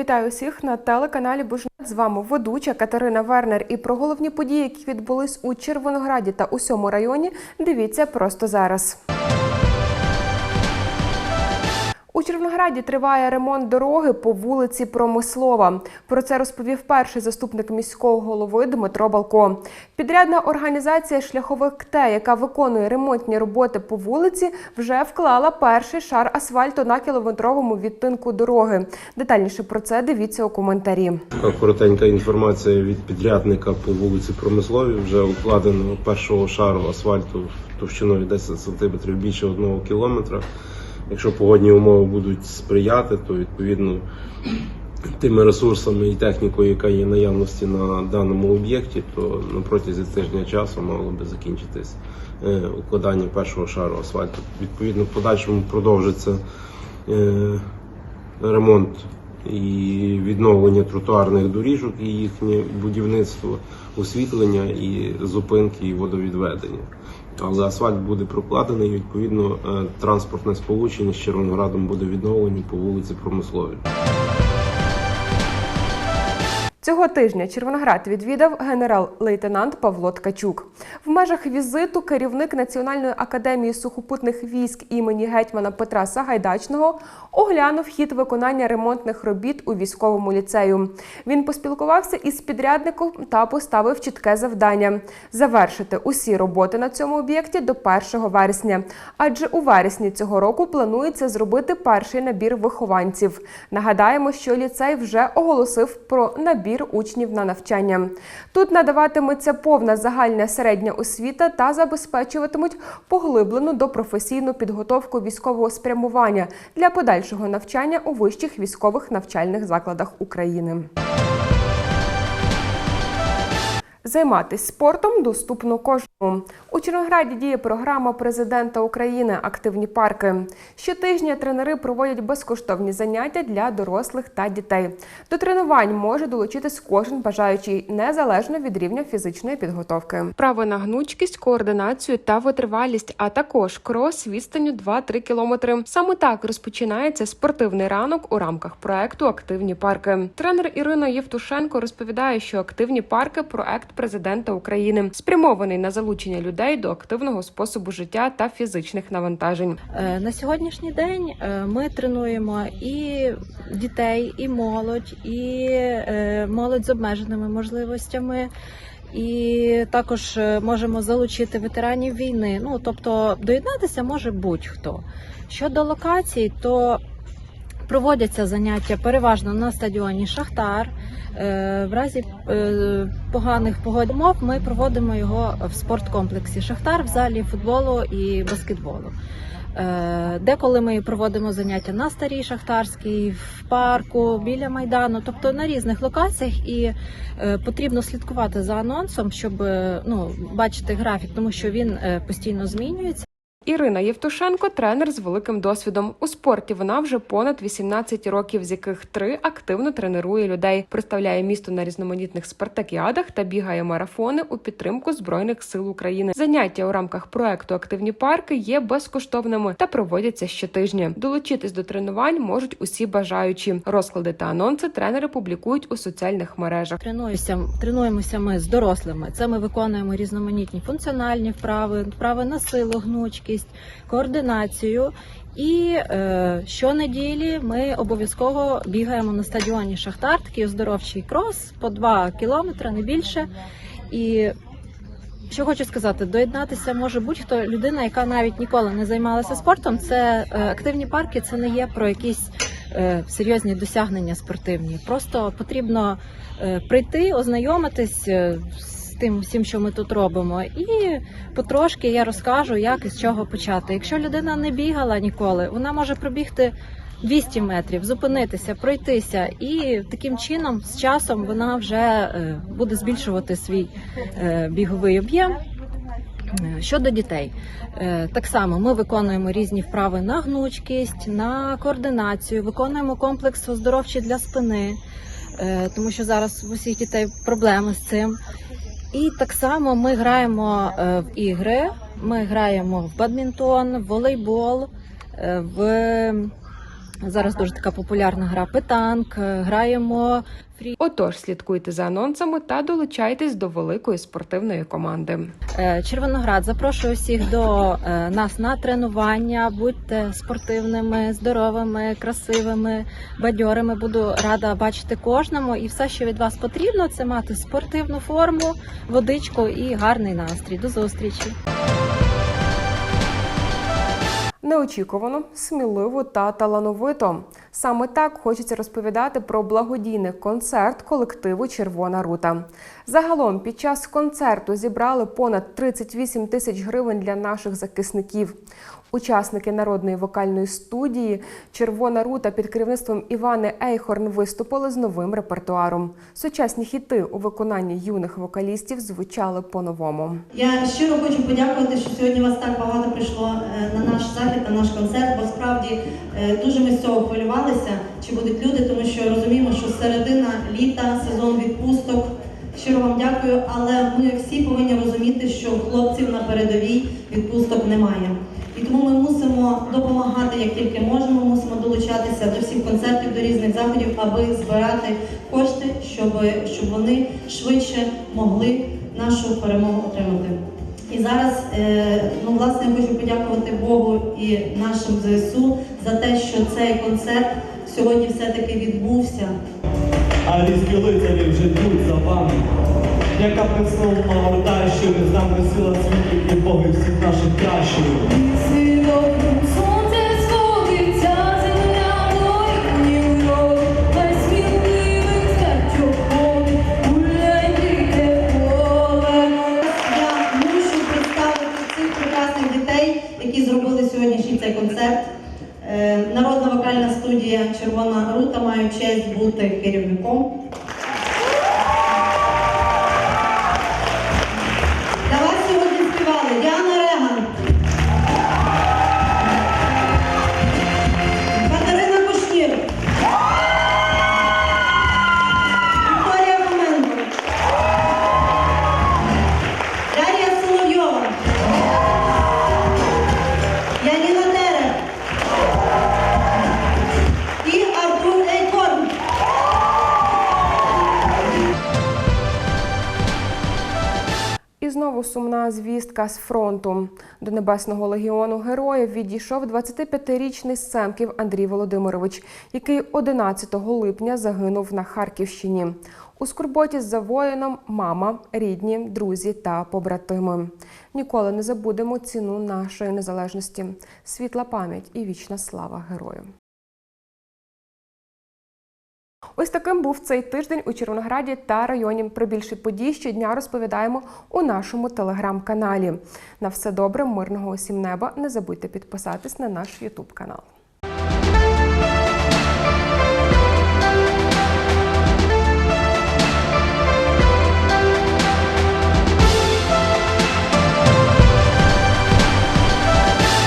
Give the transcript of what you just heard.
Вітаю усіх на телеканалі Бужнет. З вами ведуча Катерина Вернер. І про головні події, які відбулись у Червонограді та усьому районі, дивіться просто зараз. У Червонограді триває ремонт дороги по вулиці Промислова. Про це розповів перший заступник міського голови Дмитро Балко. Підрядна організація Шляховик Т, яка виконує ремонтні роботи по вулиці, вже вклала перший шар асфальту на кілометровому відтинку дороги. Детальніше про це дивіться у коментарі. Коротенька інформація від підрядника по вулиці Промислові. Вже укладено першого шару асфальту товщиною 10 см більше одного кілометра. Якщо погодні умови будуть сприяти, то відповідно тими ресурсами і технікою, яка є наявності на даному об'єкті, то на протязі тижня часу мало би закінчитись е, укладання першого шару асфальту. Відповідно, в подальшому продовжиться е, ремонт і відновлення тротуарних доріжок і їхнє будівництво, освітлення і зупинки і водовідведення. Але асфальт буде прокладений, відповідно е, транспортне сполучення з Червоноградом буде відновлені по вулиці Промисловій. Цього тижня Червоноград відвідав генерал-лейтенант Павло Ткачук. В межах візиту керівник Національної академії сухопутних військ імені гетьмана Петра Сагайдачного оглянув хід виконання ремонтних робіт у військовому ліцею. Він поспілкувався із підрядником та поставив чітке завдання завершити усі роботи на цьому об'єкті до 1 вересня. Адже у вересні цього року планується зробити перший набір вихованців. Нагадаємо, що ліцей вже оголосив про набір учнів на навчання. Тут надаватиметься повна загальна середня освіта та забезпечуватимуть поглиблену допрофесійну підготовку військового спрямування для подальшого навчання у вищих військових навчальних закладах України. Займатися спортом доступно кожному. У Чернограді діє програма президента України Активні парки. Щотижня тренери проводять безкоштовні заняття для дорослих та дітей. До тренувань може долучитись кожен бажаючий незалежно від рівня фізичної підготовки. Право на гнучкість, координацію та витривалість, а також крос відстанню 2-3 кілометри. Саме так розпочинається спортивний ранок у рамках проекту Активні парки. Тренер Ірина Євтушенко розповідає, що активні парки проект президента України спрямований на залучення людей до активного способу життя та фізичних навантажень. Е, На сьогоднішній день е, ми тренуємо і дітей, і молодь, і е, молодь з обмеженими можливостями. І також можемо залучити ветеранів війни. Ну тобто доєднатися може будь-хто. Щодо локацій, то проводяться заняття переважно на стадіоні Шахтар. Е, В разі е, поганих погодних ми проводимо його в спорткомплексі Шахтар в залі футболу і баскетболу. Е, Деколи ми проводимо заняття на старій шахтарській, в парку, біля майдану, тобто на різних локаціях, і потрібно слідкувати за анонсом, щоб ну бачити графік, тому що він постійно змінюється. Ірина Євтушенко тренер з великим досвідом у спорті. Вона вже понад 18 років, з яких три активно тренує людей, представляє місто на різноманітних спартакіадах та бігає марафони у підтримку збройних сил України. Заняття у рамках проекту Активні парки є безкоштовними та проводяться щотижня. Долучитись до тренувань можуть усі бажаючі. Розклади та анонси тренери публікують у соціальних мережах. Тренуємося, тренуємося ми з дорослими. Це ми виконуємо різноманітні функціональні вправи, вправи на силу, гнучкість, координацію. І е, щонеділі ми обов'язково бігаємо на стадіоні Шахтар, такий оздоровчий крос по 2 кілометри, не більше. І що хочу сказати, доєднатися може будь-хто людина, яка навіть ніколи не займалася спортом. Це е, активні парки, це не є про якісь е, серйозні досягнення спортивні. Просто потрібно е, прийти, ознайомитись е, з тим всім, що ми тут робимо, і потрошки я розкажу, як і з чого почати. Якщо людина не бігала ніколи, вона може пробігти. 200 метрів, зупинитися, пройтися, і таким чином з часом вона вже е, буде збільшувати свій е, біговий об'єм. Е, Щодо дітей, так само ми виконуємо різні вправи на гнучкість, на координацію, виконуємо комплекс оздоровчий для спини, тому що зараз у всіх дітей проблеми з цим. І так само ми граємо е, в ігри, ми граємо в бадмінтон, в волейбол, е, в Зараз дуже така популярна гра питанк. е, Граємо фрі. Отож, слідкуйте за анонсами та долучайтесь до великої спортивної команди. Е, Червоноград запрошую всіх до е, нас на тренування. Будьте спортивними, здоровими, красивими, бадьорими. Буду рада бачити кожному. І все, що від вас потрібно, це мати спортивну форму, водичку і гарний настрій. До зустрічі! Неочікувано, сміливо та талановито. Саме так хочеться розповідати про благодійний концерт колективу Червона рута. Загалом під час концерту зібрали понад 38 тисяч гривень для наших захисників. Учасники народної вокальної студії Червона рута під керівництвом Івани Ейхорн виступили з новим репертуаром. Сучасні хіти у виконанні юних вокалістів звучали по-новому. Я щиро хочу подякувати, що сьогодні вас так багато прийшло е, на наш захід, на наш концерт, бо справді е, дуже ми з цього хвилювалися, чи будуть люди, тому що розуміємо, що середина літа, сезон відпусток. Щиро вам дякую, але ми всі повинні розуміти, що хлопців на передовій відпусток немає. Тому ми мусимо допомагати як тільки можемо, мусимо долучатися до всіх концертів, до різних заходів, аби збирати кошти, щоб, щоб вони швидше могли нашу перемогу отримати. І зараз, е, ну власне, я хочу подякувати Богу і нашим ЗСУ за те, що цей концерт сьогодні все-таки відбувся. А різкі лицарі вже йдуть за вами. Яка присновна та що не нам сила світу і боги всіх наших кращих. Знову сумна звістка з фронту. До Небесного легіону героїв відійшов 25-річний Семків Андрій Володимирович, який 11 липня загинув на Харківщині. У скорботі за воїном мама, рідні, друзі та побратими. Ніколи не забудемо ціну нашої незалежності. Світла пам'ять і вічна слава герою. Ось таким був цей тиждень у Червонограді та районі. Про більше події щодня розповідаємо у нашому телеграм-каналі. На все добре, мирного усім неба. Не забудьте підписатись на наш Ютуб канал.